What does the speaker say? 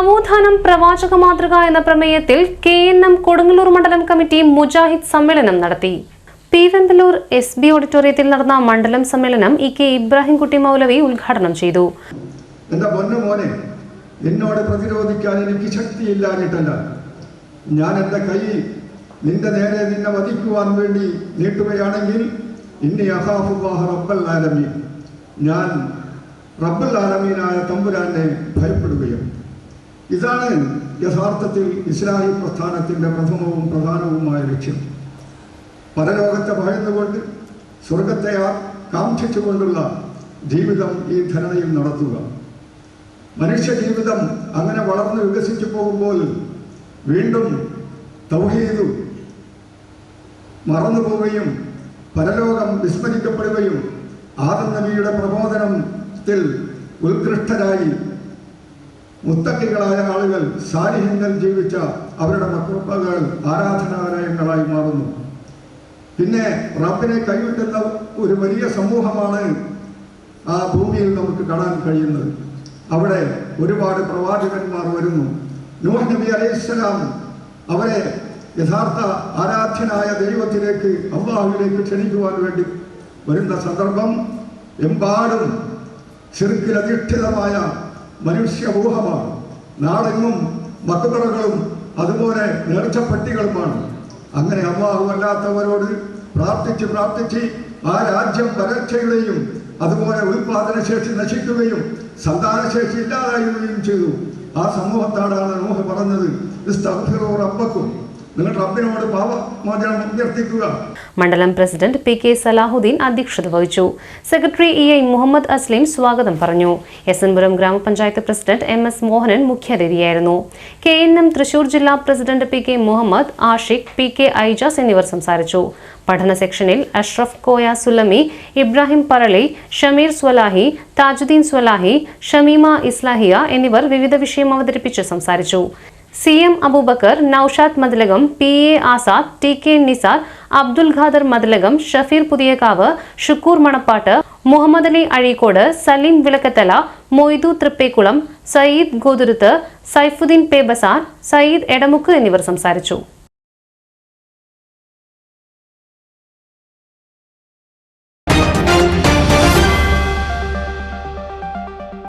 നവോത്ഥാനം പ്രവാചക മാതൃക എന്ന പ്രമേയത്തിൽ കെ എൻ എം കൊടുങ്ങല്ലൂർ മണ്ഡലം കമ്മിറ്റി മുജാഹിദ് സമ്മേളനം നടത്തി. പീവെമ്പലൂർ എസ് ബി ഓഡിറ്റോറിയത്തിൽ നടന്ന മണ്ഡലം സമ്മേളനം ഇ കെ ഇബ്രാഹിംകുട്ടി മൗലവി ഉദ്ഘാടനം ചെയ്തു. എന്റെ പൊന്നു മോനെ നിന്നോട് പ്രതിരോധിക്കാൻ എനിക്ക് ശക്തിയില്ലാഞ്ഞിട്ടല്ല ഞാൻ എന്റെ കൈ നിന്റെ നേരെ നിന്നെ വധിക്കുവാൻ വേണ്ടി നീട്ടുകയാണെങ്കിൽ ഇന്നി അഹാഫുബാഹ റബ്ബൽ ആലമീൻ. ഞാൻ റബ്ബൽ ആലമീനായ തമ്പുരാനെ ഭയപ്പെടുകയും ഇതാണ് യഥാർത്ഥത്തിൽ ഇസ്ലാഹി പ്രസ്ഥാനത്തിന്റെ പ്രഥമവും പ്രധാനവുമായ ലക്ഷ്യം. പരലോകത്തെ ഭയന്നുകൊണ്ട് സ്വർഗത്തെ കാംക്ഷിച്ചുകൊണ്ടുള്ള ജീവിതം ഈ ധരണയിൽ നടത്തുക. മനുഷ്യ ജീവിതം അങ്ങനെ വളർന്നു വികസിച്ചു പോകുമ്പോൾ വീണ്ടും തൗഹീദു മറന്നു പോവുകയും പരലോകം വിസ്മരിക്കപ്പെടുകയും ആദം നബിയുടെ പ്രബോധനത്തിൽ ഉത്കൃഷ്ടരായി മുത്തക്കികളായ ആളുകൾ സാന്നിധ്യങ്ങൾ ജീവിച്ച അവരുടെ മക്കൾ ആരാധനാലയങ്ങളായി മാറുന്നു. പിന്നെ റബ്ബിനെ കൈവിട്ടുന്ന ഒരു വലിയ സമൂഹമാണ് ആ ഭൂമിയിൽ നമുക്ക് കാണാൻ കഴിയുന്നത്. അവിടെ ഒരുപാട് പ്രവാചകന്മാർ വരുന്നു. നൂഹ് നബി അലൈഹിസ്സലാം അവരെ യഥാർത്ഥ ആരാധ്യനായ ദൈവത്തിലേക്ക് അള്ളാഹുവിലേക്ക് ക്ഷണിക്കുവാൻ വേണ്ടി വരുന്ന സന്ദർഭം എമ്പാടും ചെറുക്കിലധിഷ്ഠിതമായ മനുഷ്യമൂഹമാണ്. നാടെങ്ങും മക്കുതറകളും അതുപോലെ നേർച്ചപ്പെട്ടികളുമാണ് അങ്ങനെ അമ്മാവുമല്ലാത്തവരോട് പ്രാർത്ഥിച്ച് പ്രാർത്ഥിച്ച് ആ രാജ്യം പരക്ഷയുടെയും അതുപോലെ ഉൽപാദനശേഷി നശിക്കുകയും സന്താനശേഷി ഇല്ലാതായുകയും ചെയ്തു. ആ സമൂഹത്താടാണ് നോഹ് പറഞ്ഞത് റബ്ബക്കും. മണ്ഡലം പ്രസിഡന്റ് പി കെ സലാഹുദ്ദീൻ അധ്യക്ഷത വഹിച്ചു. Secretary E I Muhammad Aslim സ്വാഗതം പറഞ്ഞു. എസ് എൻപുരം ഗ്രാമപഞ്ചായത്ത് പ്രസിഡന്റ് എം എസ് മോഹനൻ മുഖ്യാതിഥിയായിരുന്നു. കെ എൻ എം തൃശൂർ ജില്ലാ president P K Muhammad Ashiq P K Aijaz എന്നിവർ സംസാരിച്ചു. പഠന സെക്ഷനിൽ അഷ്റഫ് കോയ സുലമി ഇബ്രാഹിം പറളി ഷമീർ സ്വലാഹി താജുദ്ദീൻ സ്വലാഹി ഷമീമ ഇസ്ലാഹിയ എന്നിവർ വിവിധ വിഷയം അവതരിപ്പിച്ച് സംസാരിച്ചു. C M Aboobacker Naushad Madalakam P A Azad T K Nisar Abdul Khader Madalakam Shafeer Puthiyakavu Shukoor Manappat Muhammad Ali Azhikode Saleem Vilakkathala Moidu Thrippekulam Sayyid Gothuruthu Saifuddin Pebazar Sayyid Edamukku എന്നിവർ സംസാരിച്ചു.